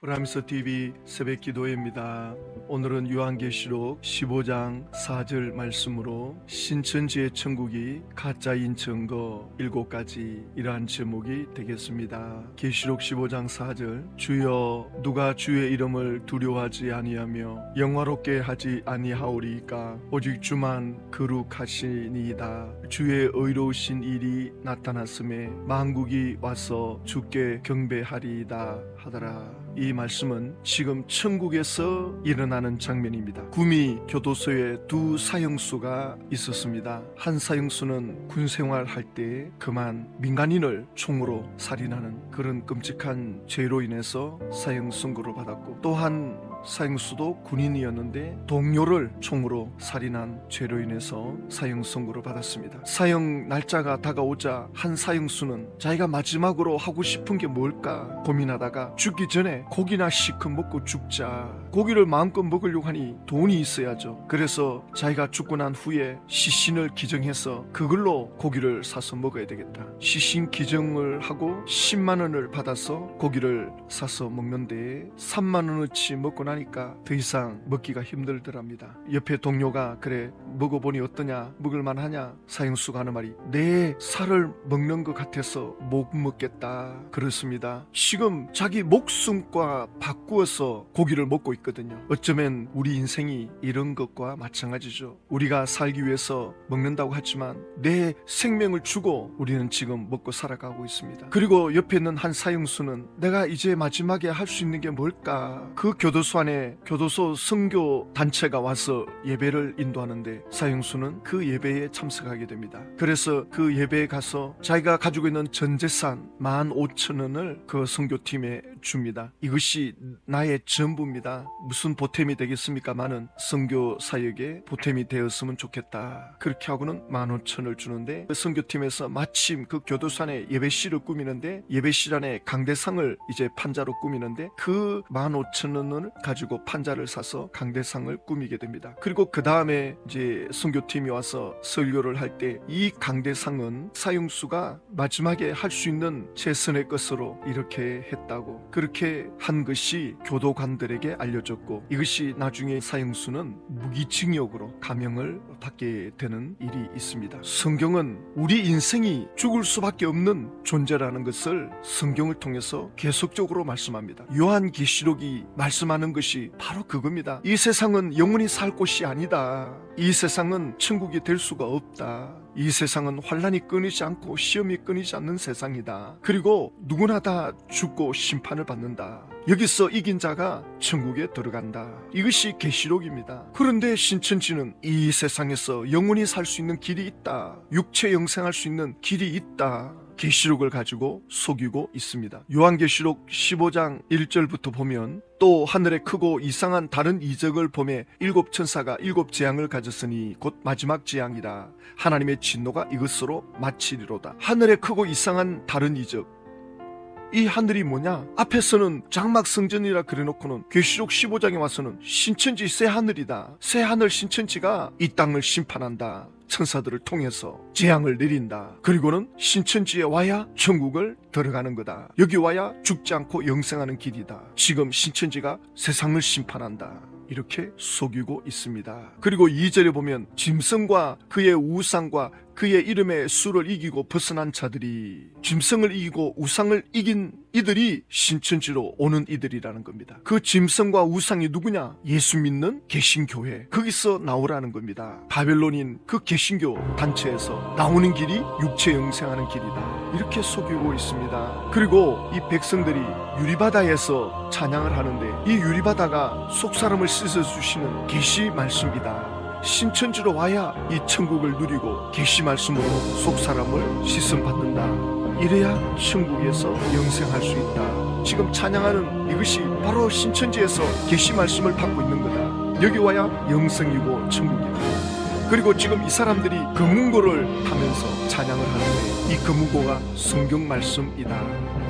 브라미스 TV 새벽 기도회입니다. 오늘은 요한계시록 15장 4절 말씀으로 신천지의 천국이 가짜인 증거 7가지 이러한 제목이 되겠습니다. 계시록 15장 4절 주여 누가 주의 이름을 두려워하지 아니하며 영화롭게 하지 아니하오리까 오직 주만 거룩하시니이다. 주의 의로우신 일이 나타났음에 만국이 와서 주께 경배하리이다 하더라. 이 말씀은 지금 천국에서 일어나는 장면입니다. 구미 교도소에 두 사형수가 있었습니다. 한 사형수는 군 생활할 때 그만 민간인을 총으로 살인하는 그런 끔찍한 죄로 인해서 사형 선고를 받았고 또한 사형수도 군인이었는데 동료를 총으로 살인한 죄로 인해서 사형 선고를 받았습니다. 사형 날짜가 다가오자 한 사형수는 자기가 마지막으로 하고 싶은 게 뭘까 고민하다가 죽기 전에 고기나 시큼 먹고 죽자. 고기를 마음껏 먹으려고 하니 돈이 있어야죠. 그래서 자기가 죽고 난 후에 시신을 기증해서 그걸로 고기를 사서 먹어야 되겠다. 시신 기증을 하고 10만 원을 받아서 고기를 사서 먹는데 3만 원어치 먹고 나니까 더 이상 먹기가 힘들더랍니다. 옆에 동료가 그래 먹어보니 어떠냐 먹을 만 하냐 사형수가 하는 말이 내 살을 먹는 것 같아서 못 먹겠다 그렇습니다. 지금 자기 목숨과 바꾸어서 고기를 먹고 있거든요. 어쩌면 우리 인생이 이런 것과 마찬가지죠. 우리가 살기 위해서 먹는다고 하지만 내 생명을 주고 우리는 지금 먹고 살아가고 있습니다. 그리고 옆에 있는 한 사형수는 내가 이제 마지막에 할 수 있는 게 뭘까? 그 교도소 안에 교도소 선교 단체가 와서 예배를 인도하는데 사형수는 그 예배에 참석하게 됩니다. 그래서 그 예배에 가서 자기가 가지고 있는 전 재산 15,000원을 그 선교팀에 줍니다. 이것이 나의 전부입니다. 무슨 보탬이 되겠습니까마는 선교 사역에 보탬이 되었으면 좋겠다. 그렇게 하고는 15,000원을 주는데 그 선교팀에서 마침 그 교도산에 예배실을 꾸미는데 예배실 안에 강대상을 이제 판자로 꾸미는데 그 15,000원을 가지고 판자를 사서 강대상을 꾸미게 됩니다. 그리고 그 다음에 이제 선교팀이 와서 설교를 할 때 이 강대상은 사용수가 마지막에 할 수 있는 최선의 것으로 이렇게 했다고 그렇게 한 것이 교도관들에게 알려졌고 이것이 나중에 사형수는 무기징역으로 감형을 받게 되는 일이 있습니다. 성경은 우리 인생이 죽을 수밖에 없는 존재라는 것을 성경을 통해서 계속적으로 말씀합니다. 요한계시록이 말씀하는 것이 바로 그겁니다. 이 세상은 영원히 살 곳이 아니다. 이 세상은 천국이 될 수가 없다. 이 세상은 환란이 끊이지 않고 시험이 끊이지 않는 세상이다. 그리고 누구나 다 죽고 심판을 받는다. 여기서 이긴 자가 천국에 들어간다. 이것이 계시록입니다. 그런데 신천지는 이 세상에서 영원히 살 수 있는 길이 있다. 육체 영생할 수 있는 길이 있다. 계시록을 가지고 속이고 있습니다. 요한계시록 15장 1절부터 보면 또 하늘에 크고 이상한 다른 이적을 보매 일곱 천사가 일곱 재앙을 가졌으니 곧 마지막 재앙이라 하나님의 진노가 이것으로 마치리로다. 하늘에 크고 이상한 다른 이적 이 하늘이 뭐냐? 앞에서는 장막 성전이라 그래놓고는 계시록 15장에 와서는 신천지 새 하늘이다. 새 하늘 신천지가 이 땅을 심판한다. 천사들을 통해서 재앙을 내린다. 그리고는 신천지에 와야 천국을 들어가는 거다. 여기 와야 죽지 않고 영생하는 길이다. 지금 신천지가 세상을 심판한다. 이렇게 속이고 있습니다. 그리고 2절에 보면 짐승과 그의 우상과 그의 이름의 수를 이기고 벗어난 자들이 짐승을 이기고 우상을 이긴 이들이 신천지로 오는 이들이라는 겁니다. 그 짐승과 우상이 누구냐? 예수 믿는 개신교회. 거기서 나오라는 겁니다. 바벨론인 그 개신교 단체에서 나오는 길이 육체 영생하는 길이다. 이렇게 속이고 있습니다. 그리고 이 백성들이 유리바다에서 찬양을 하는데 이 유리바다가 속사람을 씻어주시는 계시 말씀이다. 신천지로 와야 이 천국을 누리고 계시 말씀으로 속 사람을 씻음 받는다. 이래야 천국에서 영생할 수 있다. 지금 찬양하는 이것이 바로 신천지에서 계시 말씀을 받고 있는 거다. 여기 와야 영생이고 천국이다. 그리고 지금 이 사람들이 금문고를 타면서 찬양을 하는데 이 금문고가 성경 말씀이다.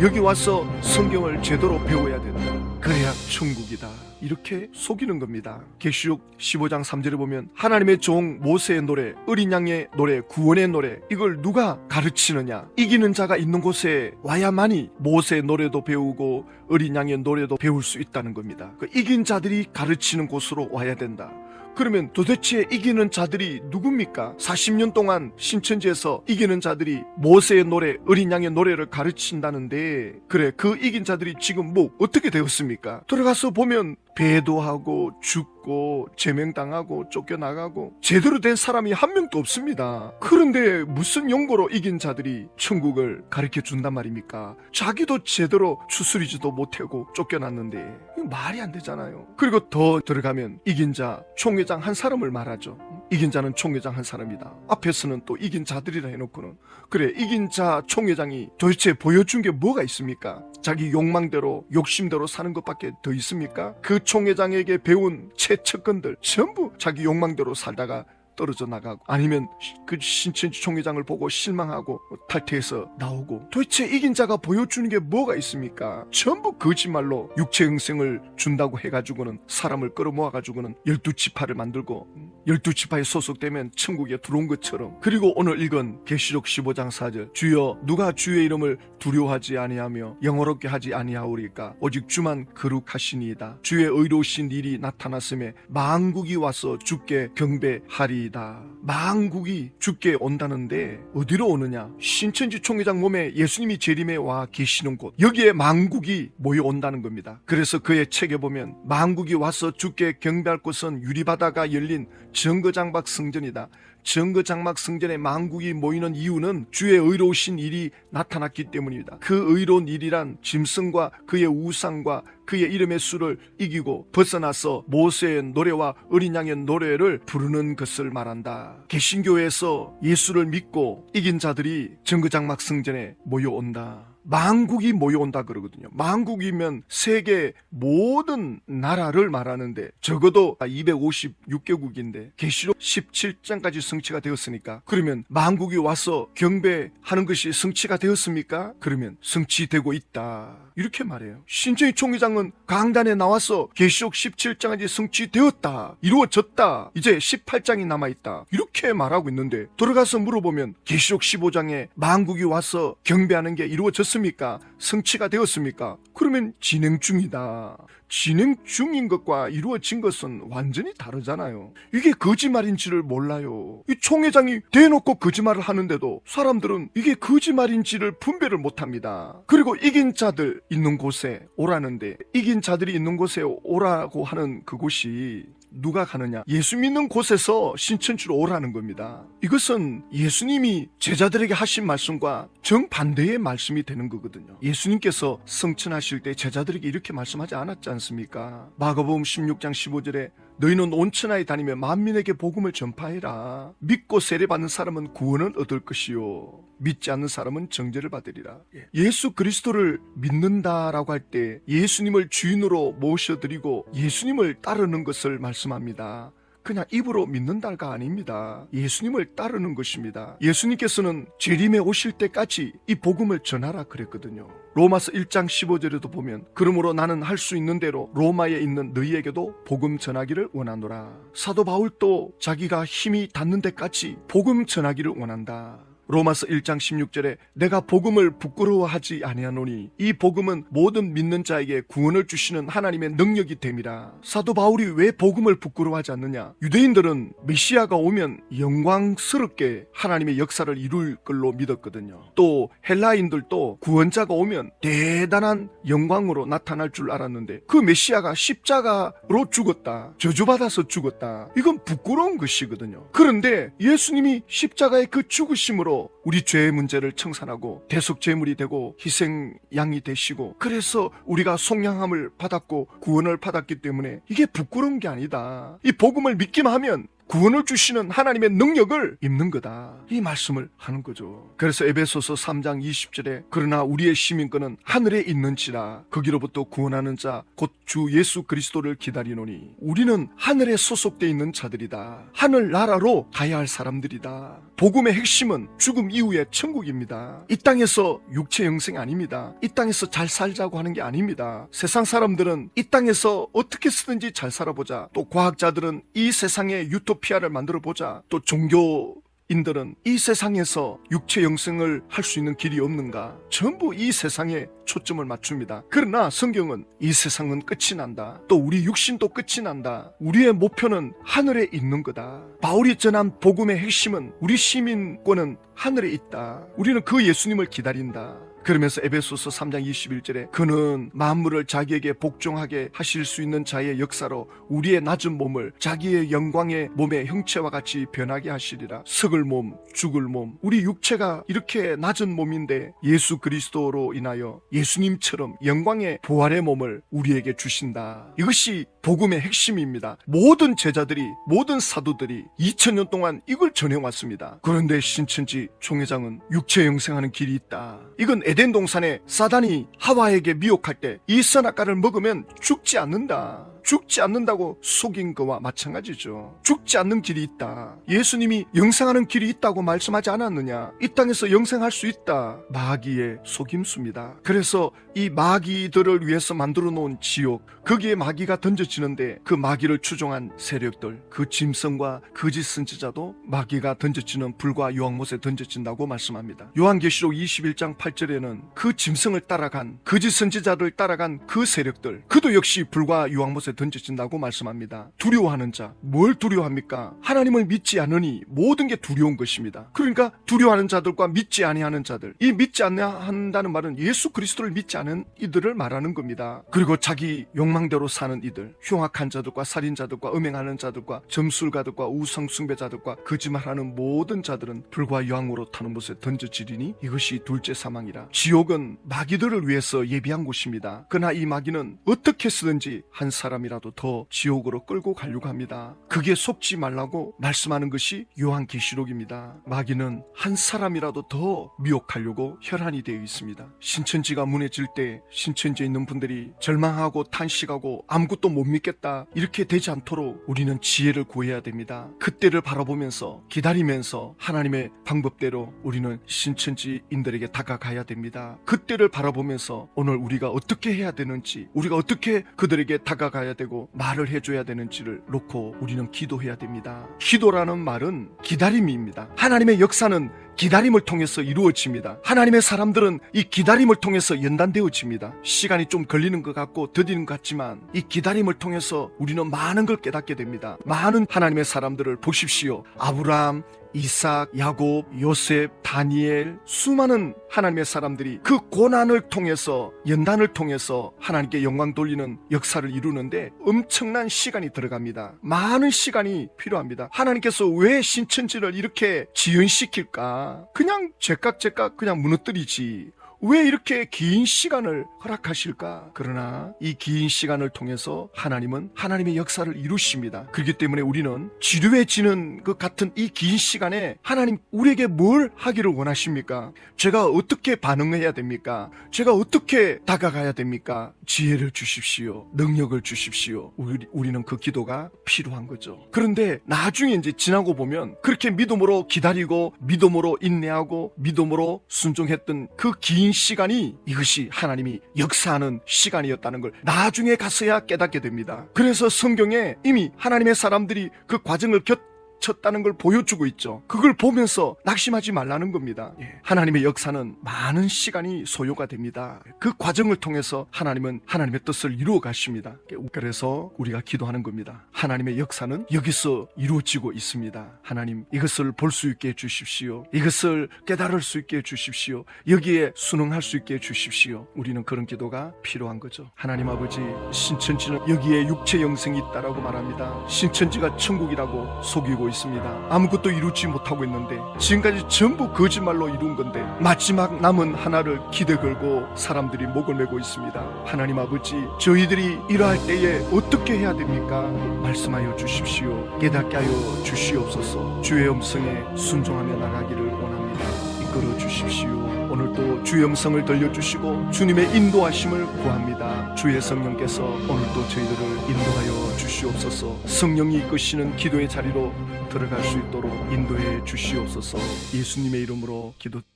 여기 와서 성경을 제대로 배워야 된다. 그래야 천국이다. 이렇게 속이는 겁니다. 계시록 15장 3절에 보면 하나님의 종 모세의 노래, 어린 양의 노래, 구원의 노래 이걸 누가 가르치느냐? 이기는 자가 있는 곳에 와야만이 모세의 노래도 배우고 어린 양의 노래도 배울 수 있다는 겁니다. 그 이긴 자들이 가르치는 곳으로 와야 된다. 그러면 도대체 이기는 자들이 누굽니까? 40년 동안 신천지에서 이기는 자들이 모세의 노래, 어린 양의 노래를 가르친다는데 그래 그 이긴 자들이 지금 뭐 어떻게 되었습니까? 들어가서 보면 배도하고 죽고 제명당하고 쫓겨나가고 제대로 된 사람이 한 명도 없습니다. 그런데 무슨 용고로 이긴 자들이 천국을 가르쳐 준단 말입니까? 자기도 제대로 추스리지도 못하고 쫓겨났는데 말이 안 되잖아요. 그리고 더 들어가면 이긴 자 총회장 한 사람을 말하죠. 이긴 자는 총회장 한 사람이다. 앞에서는 또 이긴 자들이라 해놓고는 그래 이긴 자 총회장이 도대체 보여준 게 뭐가 있습니까? 자기 욕망대로 욕심대로 사는 것밖에 더 있습니까? 그 총회장에게 배운 최측근들 전부 자기 욕망대로 살다가 떨어져 나가고 아니면 그 신천지 총회장을 보고 실망하고 탈퇴해서 나오고 도대체 이긴 자가 보여주는 게 뭐가 있습니까? 전부 거짓말로 육체 응생을 준다고 해가지고는 사람을 끌어모아가지고는 열두 지파를 만들고 열두 지파에 소속되면 천국에 들어온 것처럼. 그리고 오늘 읽은 계시록 15장 4절 주여 누가 주의 이름을 두려워하지 아니하며 영어롭게 하지 아니하오리까? 오직 주만 거룩하시니이다. 주의 의로우신 일이 나타났음에 만국이 와서 주께 경배하리이다. 만국이 주께 온다는데 어디로 오느냐? 신천지 총회장 몸에 예수님이 재림에 와 계시는 곳. 여기에 만국이 모여온다는 겁니다. 그래서 그의 책에 보면 만국이 와서 주께 경배할 곳은 유리바다가 열린 정거장막 성전이다 정거장막 성전에 만국이 모이는 이유는 주의 의로우신 일이 나타났기 때문입니다. 그 의로운 일이란 짐승과 그의 우상과 그의 이름의 수를 이기고 벗어나서 모세의 노래와 어린 양의 노래를 부르는 것을 말한다. 개신교에서 예수를 믿고 이긴 자들이 정거장막 성전에 모여온다. 만국이 모여온다 그러거든요. 만국이면 세계 모든 나라를 말하는데 적어도 256개국인데 계시록 17장까지 성취가 되었으니까 그러면 만국이 와서 경배하는 것이 성취가 되었습니까? 그러면 성취되고 있다. 이렇게 말해요. 신정희 총회장은 강단에 나와서 계시록 17장까지 성취되었다. 이루어졌다. 이제 18장이 남아 있다. 이렇게 말하고 있는데 들어가서 물어보면 계시록 15장에 만국이 와서 경배하는 게 이루어졌습니까? 성취가 되었습니까? 그러면 진행 중이다. 진행 중인 것과 이루어진 것은 완전히 다르잖아요. 이게 거짓말인 지를 몰라요. 이 총회장이 대놓고 거짓말을 하는데도 사람들은 이게 거짓말인지를 분별을 못합니다. 그리고 이긴 자들 있는 곳에 오라는데 이긴 자들이 있는 곳에 오라고 하는 그곳이 누가 가느냐? 예수 믿는 곳에서 신천지로 오라는 겁니다. 이것은 예수님이 제자들에게 하신 말씀과 정반대의 말씀이 되는 거거든요. 예수님께서 성천하실 때 제자들에게 이렇게 말씀하지 않았지 않습니까? 마가복음 16장 15절에 너희는 온 천하에 다니며 만민에게 복음을 전파해라. 믿고 세례받는 사람은 구원을 얻을 것이요. 믿지 않는 사람은 정죄를 받으리라. 예수 그리스도를 믿는다라고 할 때 예수님을 주인으로 모셔드리고 예수님을 따르는 것을 말씀합니다. 그냥 입으로 믿는다가 아닙니다. 예수님을 따르는 것입니다. 예수님께서는 재림에 오실 때까지 이 복음을 전하라 그랬거든요. 로마서 1장 15절에도 보면 그러므로 나는 할 수 있는 대로 로마에 있는 너희에게도 복음 전하기를 원하노라. 사도 바울도 자기가 힘이 닿는 데까지 복음 전하기를 원한다. 로마서 1장 16절에 내가 복음을 부끄러워하지 아니하노니 이 복음은 모든 믿는 자에게 구원을 주시는 하나님의 능력이 됨이라. 사도 바울이 왜 복음을 부끄러워하지 않느냐? 유대인들은 메시아가 오면 영광스럽게 하나님의 역사를 이룰 걸로 믿었거든요. 또 헬라인들도 구원자가 오면 대단한 영광으로 나타날 줄 알았는데 그 메시아가 십자가로 죽었다. 저주받아서 죽었다. 이건 부끄러운 것이거든요. 그런데 예수님이 십자가의 그 죽으심으로 우리 죄의 문제를 청산하고 대속 제물이 되고 희생 양이 되시고 그래서 우리가 속량함을 받았고 구원을 받았기 때문에 이게 부끄러운 게 아니다. 이 복음을 믿기만 하면 구원을 주시는 하나님의 능력을 입는 거다. 이 말씀을 하는 거죠. 그래서 에베소서 3장 20절에 그러나 우리의 시민권은 하늘에 있는지라 거기로부터 구원하는 자 곧 주 예수 그리스도를 기다리노니 우리는 하늘에 소속돼 있는 자들이다. 하늘 나라로 가야 할 사람들이다. 복음의 핵심은 죽음 이후의 천국입니다. 이 땅에서 육체 영생 아닙니다. 이 땅에서 잘 살자고 하는 게 아닙니다. 세상 사람들은 이 땅에서 어떻게 쓰든지 잘 살아보자. 또 과학자들은 이 세상에 유토 피아를 만들어 보자. 또 종교 인들은 이 세상에서 육체 영생을 할 수 있는 길이 없는가? 전부 이 세상에 초점을 맞춥니다. 그러나 성경은 이 세상은 끝이 난다. 또 우리 육신도 끝이 난다. 우리의 목표는 하늘에 있는 거다. 바울이 전한 복음의 핵심은 우리 시민권은 하늘에 있다. 우리는 그 예수님을 기다린다. 그러면서 에베소서 3장 21절에 그는 만물을 자기에게 복종하게 하실 수 있는 자의 역사로 우리의 낮은 몸을 자기의 영광의 몸의 형체와 같이 변하게 하시리라. 썩을 몸, 죽을 몸. 우리 육체가 이렇게 낮은 몸인데 예수 그리스도로 인하여 예수님처럼 영광의 부활의 몸을 우리에게 주신다. 이것이 복음의 핵심입니다. 모든 제자들이 모든 사도들이 2000년 동안 이걸 전해왔습니다. 그런데 신천지 총회장은 육체 영생하는 길이 있다. 이건 에덴 동산에 사단이 하와에게 미혹할 때 이 선악과를 먹으면 죽지 않는다. 죽지 않는다고 속인 거와 마찬가지죠. 죽지 않는 길이 있다. 예수님이 영생하는 길이 있다고 말씀하지 않았느냐? 이 땅에서 영생할 수 있다. 마귀의 속임수입니다. 그래서 이 마귀들을 위해서 만들어 놓은 지옥, 거기에 마귀가 던져지는데 그 마귀를 추종한 세력들, 그 짐승과 거짓 선지자도 마귀가 던져지는 불과 요한못에 던져진다고 말씀합니다. 요한계시록 21장 8절에는 그 짐승을 따라간 거짓 선지자를 따라간 그 세력들, 그도 역시 불과 유황못에 던져진다고 말씀합니다. 두려워하는 자, 뭘 두려워합니까? 하나님을 믿지 않으니 모든 게 두려운 것입니다. 그러니까 두려워하는 자들과 믿지 아니하는 자들, 이 믿지 않는다는 말은 예수 그리스도를 믿지 않은 이들을 말하는 겁니다. 그리고 자기 욕망대로 사는 이들, 흉악한 자들과 살인자들과 음행하는 자들과 점술가들과 우상숭배자들과 거짓말하는 모든 자들은 불과 유황으로 타는 곳에 던져지리니 이것이 둘째 사망이라. 지옥은 마귀들을 위해서 예비한 곳입니다. 그러나 이 마귀는 어떻게 쓰든지 한 사람이 라도 더 지옥으로 끌고 가려고 합니다. 그게 속지 말라고 말씀하는 것이 요한계시록입니다. 마귀는 한 사람이라도 더 미혹하려고 혈안이 되어 있습니다. 신천지가 무너질 때 신천지에 있는 분들이 절망하고 탄식하고 아무것도 못 믿겠다 이렇게 되지 않도록 우리는 지혜를 구해야 됩니다. 그때를 바라보면서 기다리면서 하나님의 방법대로 우리는 신천지인들에게 다가가야 됩니다. 그때를 바라보면서 오늘 우리가 어떻게 해야 되는지 우리가 어떻게 그들에게 다가가야 되고 말을 해줘야 되는지를 놓고 우리는 기도해야 됩니다. 기도라는 말은 기다림입니다. 하나님의 역사는 기다림을 통해서 이루어집니다. 하나님의 사람들은 이 기다림을 통해서 연단되어집니다. 시간이 좀 걸리는 것 같고 더디는 것 같지만 이 기다림을 통해서 우리는 많은 걸 깨닫게 됩니다. 많은 하나님의 사람들을 보십시오. 아브라함, 이삭, 야곱, 요셉, 다니엘, 수많은 하나님의 사람들이 그 고난을 통해서 연단을 통해서 하나님께 영광 돌리는 역사를 이루는데 엄청난 시간이 들어갑니다. 많은 시간이 필요합니다. 하나님께서 왜 신천지를 이렇게 지연시킬까? 그냥 제깍제깍 그냥 무너뜨리지. 왜 이렇게 긴 시간을 허락하실까? 그러나 이 긴 시간을 통해서 하나님은 하나님의 역사를 이루십니다. 그렇기 때문에 우리는 지루해지는 것 같은 이 긴 시간에 하나님 우리에게 뭘 하기를 원하십니까? 제가 어떻게 반응해야 됩니까? 제가 어떻게 다가가야 됩니까? 지혜를 주십시오. 능력을 주십시오. 우리, 우리는 그 기도가 필요한 거죠. 그런데 나중에 이제 지나고 보면 그렇게 믿음으로 기다리고 믿음으로 인내하고 믿음으로 순종했던 그긴 시간이 이것이 하나님이 역사하는 시간이었다는 걸 나중에 가서야 깨닫게 됩니다. 그래서 성경에 이미 하나님의 사람들이 그 과정을 겪 쳤다는 걸 보여주고 있죠. 그걸 보면서 낙심하지 말라는 겁니다. 예. 하나님의 역사는 많은 시간이 소요가 됩니다. 그 과정을 통해서 하나님은 하나님의 뜻을 이루어 가십니다. 그래서 우리가 기도하는 겁니다. 하나님의 역사는 여기서 이루어지고 있습니다. 하나님 이것을 볼 수 있게 해 주십시오. 이것을 깨달을 수 있게 해 주십시오. 여기에 순응할 수 있게 해 주십시오. 우리는 그런 기도가 필요한 거죠. 하나님 아버지 신천지는 여기에 육체 영생이 있다라고 말합니다. 신천지가 천국이라고 속이고 있습니다. 아무것도 이루지 못하고 있는데 지금까지 전부 거짓말로 이룬 건데 마지막 남은 하나를 기대 걸고 사람들이 목을 메고 있습니다. 하나님 아버지, 저희들이 이러할 때에 어떻게 해야 됩니까? 말씀하여 주십시오. 깨닫게 하여 주시옵소서. 주의 음성에 순종하며 나가기를 원합니다. 이끌어 주십시오. 오늘도 주의 음성을 들려주시고 주님의 인도하심을 구합니다. 주의 성령께서 오늘도 저희들을 인도하여 주시옵소서 성령이 이끄시는 기도의 자리로 들어갈 수 있도록 인도해 주시옵소서. 예수님의 이름으로 기도